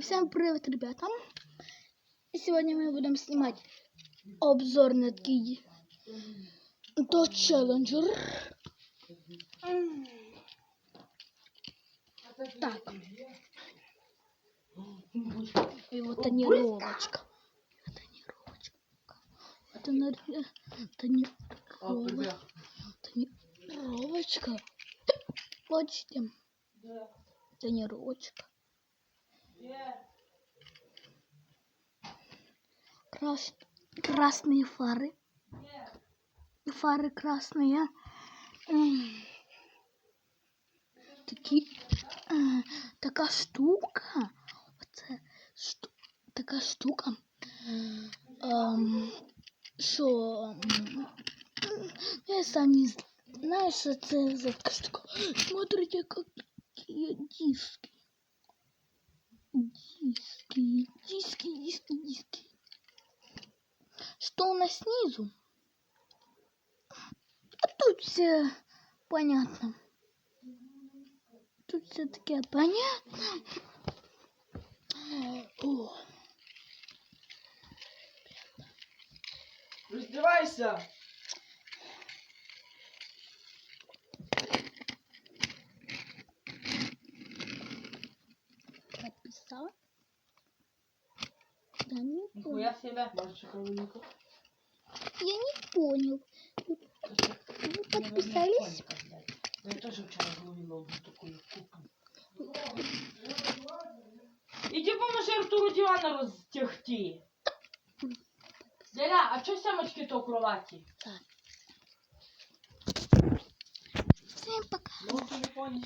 Всем привет, ребята! Сегодня мы будем снимать обзор на такие до Challenger. Так. И вот тонировочка. Тонировочка. Это на- тонировочка. Тонировочка. Почти. Тонировочка. Крас... Красные фары. Фары красные. М. Такі... е, Така штука. Оце шту... така штука. Ем, що... м, Я сам не знаю, що це за штука. Смотрите, какие диски. Диски, диски, диски, диски. Что у нас снизу? А тут все понятно. Тут все таки понятно. О, Роздівайся! подписал. Да не понял. Ніхуя себе. Бачиш, кровинку. Я не понял. Вы подписались? Я теж вчора голові одну таку куку. Іди поможи Артуру дивана розтягти. Деля, а чого сямочки то в кроваті? Всем пока. Ну, в телефоні.